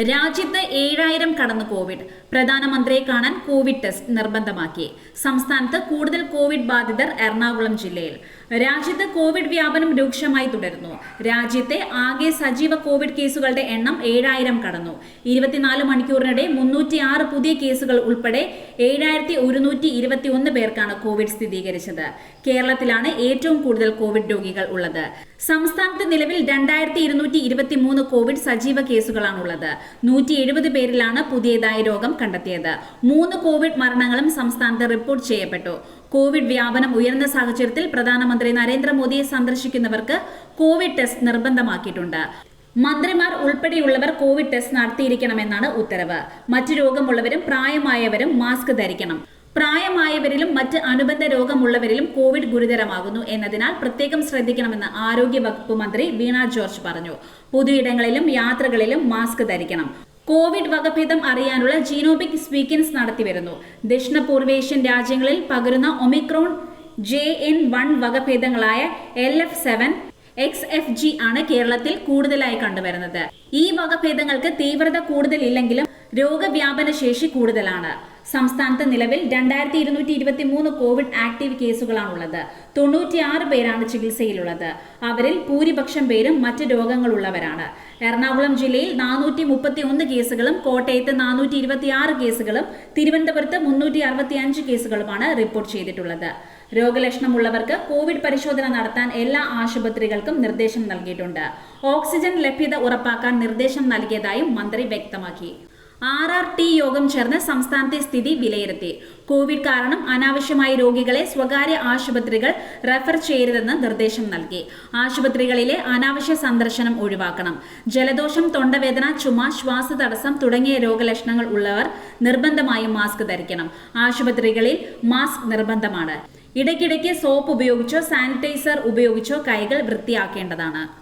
രാജ്യത്ത് ഏഴായിരം കടന്നു കോവിഡ് പ്രധാനമന്ത്രിയെ കാണാൻ കോവിഡ് ടെസ്റ്റ് നിർബന്ധമാക്കി. സംസ്ഥാനത്ത് കൂടുതൽ കോവിഡ് ബാധിതർ എറണാകുളം ജില്ലയിൽ. രാജ്യത്ത് കോവിഡ് വ്യാപനം രൂക്ഷമായി തുടരുന്നു. രാജ്യത്തെ ആകെ സജീവ കോവിഡ് കേസുകളുടെ എണ്ണം ഏഴായിരം കടന്നു. ഇരുപത്തിനാല് മണിക്കൂറിനിടെ മുന്നൂറ്റി ആറ് പുതിയ കേസുകൾ ഉൾപ്പെടെ ഏഴായിരത്തി ഒരുന്നൂറ്റി ഇരുപത്തി ഒന്ന് പേർക്കാണ് കോവിഡ് സ്ഥിരീകരിച്ചത്. കേരളത്തിലാണ് ഏറ്റവും കൂടുതൽ കോവിഡ് രോഗികൾ ഉള്ളത്. സംസ്ഥാനത്ത് നിലവിൽ രണ്ടായിരത്തി ഇരുന്നൂറ്റി ഇരുപത്തി മൂന്ന് കോവിഡ് സജീവ കേസുകളാണുള്ളത്. നൂറ്റി എഴുപത് പേരിലാണ് പുതിയതായി രോഗം കണ്ടെത്തിയത്. മൂന്ന് കോവിഡ് മരണങ്ങളും സംസ്ഥാനത്ത് റിപ്പോർട്ട് ചെയ്യപ്പെട്ടു. കോവിഡ് വ്യാപനം ഉയർന്ന സാഹചര്യത്തിൽ പ്രധാനമന്ത്രി നരേന്ദ്രമോദിയെ സന്ദർശിക്കുന്നവർക്ക് കോവിഡ് ടെസ്റ്റ് നിർബന്ധമാക്കിയിട്ടുണ്ട്. മന്ത്രിമാർ ഉൾപ്പെടെയുള്ളവർ കോവിഡ് ടെസ്റ്റ് നടത്തിയിരിക്കണമെന്നാണ് ഉത്തരവ്. മറ്റു രോഗമുള്ളവരും പ്രായമായവരും മാസ്ക് ധരിക്കണം. പ്രായമായവരിലും മറ്റ് അനുബന്ധ രോഗമുള്ളവരിലും കോവിഡ് ഗുരുതരമാകുന്നു എന്നതിനാൽ പ്രത്യേകം ശ്രദ്ധിക്കണമെന്ന് ആരോഗ്യ വകുപ്പ് മന്ത്രി വീണ ജോർജ് പറഞ്ഞു. പൊതുയിടങ്ങളിലും യാത്രകളിലും മാസ്ക് ധരിക്കണം. കോവിഡ് വകഭേദം അറിയാനുള്ള ജീനോമിക് സ്വീക്കൻസ് നടത്തിവരുന്നു ദക്ഷിണ പൂർവേഷ്യൻ രാജ്യങ്ങളിൽ പകരുന്ന Omicron J N one വകഭേദങ്ങളായ L F seven X F G ആണ് കേരളത്തിൽ കൂടുതലായി കണ്ടുവരുന്നത്. ഈ വകഭേദങ്ങൾക്ക് തീവ്രത കൂടുതലില്ലെങ്കിലും രോഗവ്യാപന ശേഷി കൂടുതലാണ്. സംസ്ഥാനത്ത് നിലവിൽ രണ്ടായിരത്തി ഇരുന്നൂറ്റി ഇരുപത്തി മൂന്ന് കോവിഡ് ആക്ടീവ് കേസുകളാണുള്ളത്. തൊണ്ണൂറ്റിയാറ് പേരാണ് ചികിത്സയിലുള്ളത്. അവരിൽ ഭൂരിപക്ഷം പേരും മറ്റ് രോഗങ്ങളുള്ളവരാണ്. എറണാകുളം ജില്ലയിൽ നാനൂറ്റി മുപ്പത്തി ഒന്ന് കേസുകളും കോട്ടയത്ത് നാനൂറ്റി ഇരുപത്തിയാറ് കേസുകളും തിരുവനന്തപുരത്ത് മുന്നൂറ്റി അറുപത്തി അഞ്ച് കേസുകളുമാണ് റിപ്പോർട്ട് ചെയ്തിട്ടുള്ളത്. രോഗലക്ഷണമുള്ളവർക്ക് കോവിഡ് പരിശോധന നടത്താൻ എല്ലാ ആശുപത്രികൾക്കും നിർദ്ദേശം നൽകിയിട്ടുണ്ട്. ഓക്സിജൻ ലഭ്യത ഉറപ്പാക്കാൻ നിർദ്ദേശം നൽകിയതായും മന്ത്രി വ്യക്തമാക്കി. ആർ ആർ ടി യോഗം ചേർന്ന് സംസ്ഥാനത്തെ സ്ഥിതി വിലയിരുത്തി. കോവിഡ് കാരണം അനാവശ്യമായി രോഗികളെ സ്വകാര്യ ആശുപത്രികൾ റെഫർ ചെയ്യരുതെന്ന് നിർദ്ദേശം നൽകി. ആശുപത്രികളിലെ അനാവശ്യ സന്ദർശനം ഒഴിവാക്കണം. ജലദോഷം തൊണ്ടവേദന ചുമ ശ്വാസതടസ്സം തുടങ്ങിയ രോഗലക്ഷണങ്ങൾ ഉള്ളവർ നിർബന്ധമായും മാസ്ക് ധരിക്കണം. ആശുപത്രികളിൽ മാസ്ക് നിർബന്ധമാണ്. ഇടയ്ക്കിടയ്ക്ക് സോപ്പ് ഉപയോഗിച്ചോ സാനിറ്റൈസർ ഉപയോഗിച്ചോ കൈകൾ വൃത്തിയാക്കേണ്ടതാണ്.